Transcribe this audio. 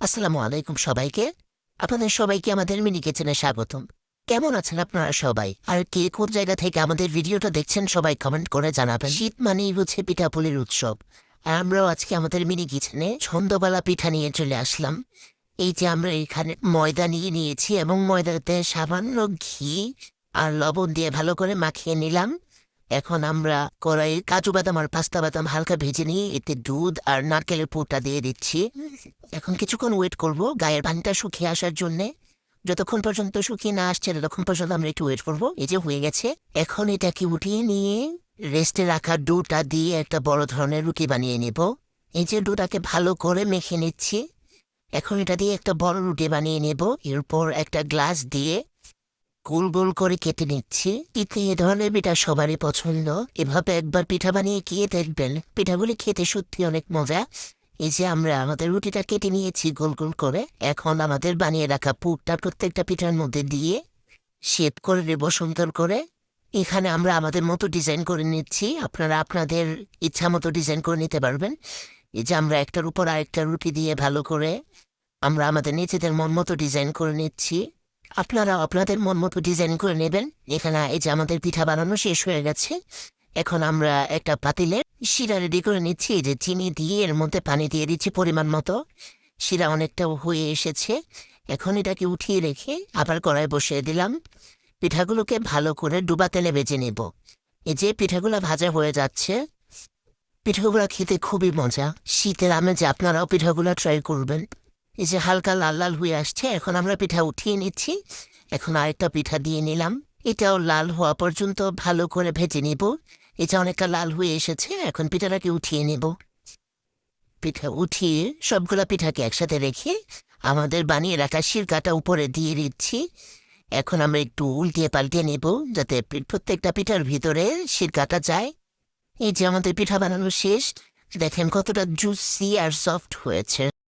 আসসালামু আলাইকুম সবাইকে। আপনাদের সবাইকে আমাদের মিনি কিচেনে স্বাগতম। কেমন আছেন আপনারা সবাই? আর কে কোন জায়গা থেকে আমাদের ভিডিওটা দেখছেন সবাই কমেন্ট করে জানাবেন। শীত মানেই হচ্ছে পিঠাপুলির উৎসব। আর আমরাও আজকে আমাদের মিনি কিচেনে ছন্দবালা পিঠা নিয়ে চলে আসলাম। এই যে আমরা এখানে ময়দা নিয়ে নিয়েছি এবং ময়দাতে সামান্য ঘি আর লবণ দিয়ে ভালো করে মাখিয়ে নিলাম। এখন আমরা কড়াই কাজু বাদাম আর পাস্তা বাদাম হালকা ভেজে নিয়ে এতে দুধ আর নারকেলের পুরটা দিয়ে দিচ্ছি। এখন কিছুক্ষণ ওয়েট করব গায়ের পানিটা শুকিয়ে আসার জন্যে। যতক্ষণ পর্যন্ত শুকিয়ে না আসছে ততক্ষণ পর্যন্ত আমরা একটু ওয়েট করব। এই যে হয়ে গেছে। এখন এটাকে উঠিয়ে নিয়ে রেস্টে রাখা ডুটা দিয়ে একটা বড় ধরনের রুটি বানিয়ে নেব। এই যে ডুটাকে ভালো করে মেখে নিচ্ছি। এখন এটা দিয়ে একটা বড় রুটি বানিয়ে নেব। এরপর একটা গ্লাস দিয়ে গোল গোল করে কেটে নিচ্ছি। কিন্তু এ ধরনের পিঠা সবারই পছন্দ। এভাবে একবার পিঠা বানিয়ে গিয়ে দেখবেন। পিঠাগুলি খেতে সত্যি অনেক মজা। এই যে আমরা আমাদের রুটিটা কেটে নিয়েছি গোল গোল করে। এখন আমাদের বানিয়ে রাখা পুরটা প্রত্যেকটা পিঠার মধ্যে দিয়ে শেপ করে নেব সুন্দর করে। এখানে আমরা আমাদের মতো ডিজাইন করে নিচ্ছি। আপনারা আপনাদের ইচ্ছা মতো ডিজাইন করে নিতে পারবেন। এই যে আমরা একটার উপর আরেকটা রুটি দিয়ে ভালো করে আমরা আমাদের নিজেদের মন মতো ডিজাইন করে নিচ্ছি। আপনারা আপনাদের মন মতো ডিজাইন করে নেবেন। এখানে এই যে আমাদের পিঠা বানানো শেষ হয়ে গেছে। এখন আমরা একটা পাতিলে শিরা রেডি করে নিচ্ছি। যে চিনি দিয়ে এর মধ্যে পানি দিয়ে দিচ্ছি পরিমাণ মতো। শিরা অনেকটা হয়ে এসেছে। এখন এটাকে উঠিয়ে রেখে আবার কড়াই বসিয়ে দিলাম। পিঠাগুলোকে ভালো করে ডুবা তেলে ভেজে নেব। এই যে পিঠাগুলো ভাজা হয়ে যাচ্ছে, পিঠাগুলো খেতে খুবই মজা। শীতের আমেজে আপনারাও পিঠাগুলো ট্রাই করবেন। এই যে হালকা লাল লাল হয়ে আসছে, এখন আমরা পিঠা উঠিয়ে নিচ্ছি। এখন আরেকটা পিঠা দিয়ে নিলাম। এটাও লাল হওয়া পর্যন্ত ভালো করে ভেজে নেব। এটা অনেকটা লাল হয়ে এসেছে, এখন পিঠাটাকে উঠিয়ে নেব। পিঠা উঠিয়ে সবগুলা পিঠাকে একসাথে রেখে আমাদের বানিয়ে রাখা শিরকাটা উপরে দিয়ে দিচ্ছি। এখন আমরা একটু উল্টিয়ে পাল্টিয়ে নেব, যাতে প্রত্যেকটা পিঠার ভিতরে শিরকাটা যায়। এই যে আমাদের পিঠা বানানো শেষ, দেখেন কতটা জুসি আর সফট হয়েছে।